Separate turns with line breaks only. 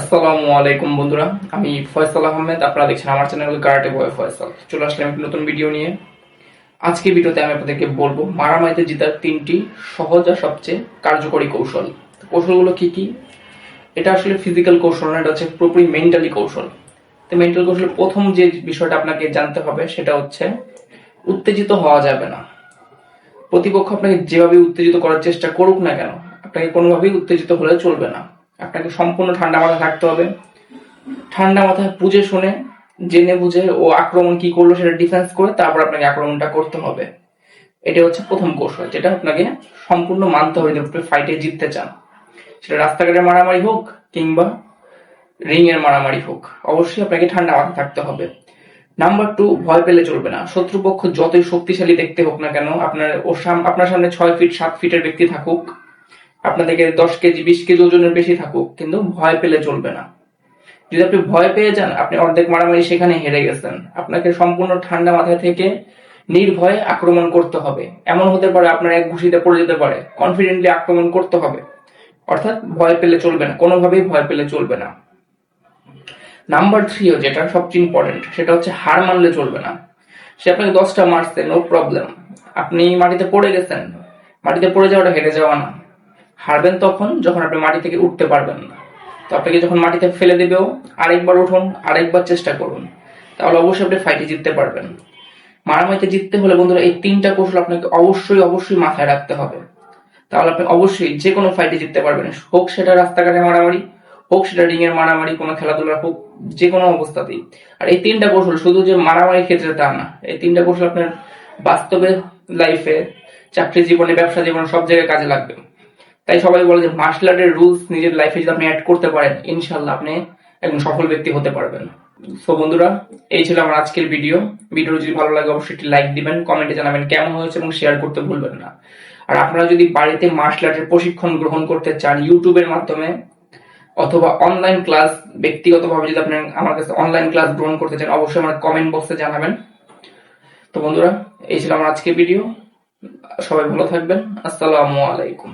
আসসালামু আলাইকুম বন্ধুরা, আমি ফয়সাল আহমেদ, আপনারা দেখছেন আমার চ্যানেল কারাটে বয় ফয়সাল। চলে আসলাম একটি নতুন ভিডিও নিয়ে। আজকে ভিডিওতে আমি আপনাদেরকে বলব, মারামারিতে জেতার তিনটি সহজ আর সবচেয়ে কার্যকরী কৌশল। কৌশলগুলো কি কি? এটা আসলে ফিজিক্যাল কৌশল না, এটা হচ্ছে পুরোপুরি মেন্টালি কৌশল। তো মেন্টাল কৌশলের প্রথম যে বিষয়টা আপনাকে জানতে হবে, সেটা হচ্ছে উত্তেজিত হওয়া যাবে না। প্রতিপক্ষ আপনাকে যেভাবে উত্তেজিত করার চেষ্টা করুক না কেন, আপনাকে কোনোভাবেই উত্তেজিত হলে চলবে না। আপনাকে সম্পূর্ণ ঠান্ডা মাথায় থাকতে হবে। ঠান্ডা মাথায় বুঝে শুনে, জেনে বুঝে ও আক্রমণ কি করল সেটা ডিফেন্স করে তারপর আপনাকে আক্রমণটা করতে হবে। এটা হচ্ছে প্রথম কৌশল, যেটা আপনাকে সম্পূর্ণ মানতে হবে যে আপনি ফাইটে জিততে চান। সেটা রাস্তাঘাটের মারামারি হোক কিংবা রিং এর মারামারি হোক, অবশ্যই আপনাকে ঠান্ডা মাথায় থাকতে হবে। নাম্বার টু ভয় পেলে চলবে না। শত্রুপক্ষ যতই শক্তিশালী দেখতে হোক না কেন, আপনার ওর আপনার সামনে ছয় ফিট সাত ফিটের ব্যক্তি থাকুক আপনাদেরকে দশ কেজি, বিশ কেজি ওজনের বেশি থাকুক, কিন্তু ভয় পেলে চলবে না। যদি আপনি ভয় পেয়ে যান, আপনি অর্ধেক মারামারি সেখানে হেরে গেছেন। আপনাকে সম্পূর্ণ ঠান্ডা মাথায় থেকে নির্ভয়ে আক্রমণ করতে হবে। এমন হতে পারে আপনার এক ঘুষিতে পড়ে যেতে পারে। কনফিডেন্টলি আক্রমণ করতে হবে। অর্থাৎ ভয় পেলে চলবে না। কোনোভাবেই ভয় পেলে চলবে না। নাম্বার থ্রিও যেটা সবচেয়ে ইম্পর্টেন্ট সেটা হচ্ছে হার মানলে চলবে না। সে আপনাকে দশটা মারছে নো প্রবলেম আপনি মাটিতে পড়ে গেছেন। মাটিতে পড়ে যাওয়াটা হেরে যাওয়া না। হারবেন তখন যখন আপনি মাটি থেকে উঠতে পারবেন না। তো আপনাকে যখন মাটিতে ফেলে দেবেও আরেকবার উঠুন, আরেকবার চেষ্টা করুন। তাহলে অবশ্যই আপনি ফাইটে জিততে পারবেন। মারামারিতে জিততে হলে বন্ধুরা, এই তিনটা কৌশল আপনাকে অবশ্যই অবশ্যই মাথায় রাখতে হবে। তাহলে আপনি অবশ্যই যে কোনো ফাইটে জিততে পারবেন। হোক সেটা রাস্তাঘাটে মারামারি, হোক সেটা রিং এর মারামারি, কোনো খেলাধুলা হোক যে কোনো অবস্থাতেই। আর এই তিনটা কৌশল শুধু যে মারামারি ক্ষেত্রে তা না, এই তিনটা কৌশল আপনার বাস্তবে লাইফে চাকরি জীবনে, ব্যবসা জীবনে সব জায়গায় কাজে লাগবে। তাই সবাই বলে যে মার্শাল আর্টের রুলস নিজের লাইফে যদি আপনি অ্যাড করতে পারেন ইনশাল্লাহ আপনি একজন সফল ব্যক্তি হতে পারবেন। সো বন্ধুরা, এই ছিল আমার আজকের ভিডিও ভিডিও যদি ভালো লাগে, অবশ্যই একটি লাইক দিবেন কমেন্টে জানাবেন কেমন হয়েছে এবং শেয়ার করতে ভুলবেন না। আর আপনারা যদি বাড়িতে মার্শাল আর্টের প্রশিক্ষণ গ্রহণ করতে চান ইউটিউবের মাধ্যমে, অথবা অনলাইন ক্লাস ব্যক্তিগতভাবে যদি আপনি আমার কাছে অনলাইন ক্লাস গ্রহণ করতে চান, অবশ্যই আমার কমেন্ট বক্সে জানাবেন। তো, বন্ধুরা, এই ছিল আমার আজকের ভিডিও সবাই ভালো থাকবেন। আসসালামু আলাইকুম।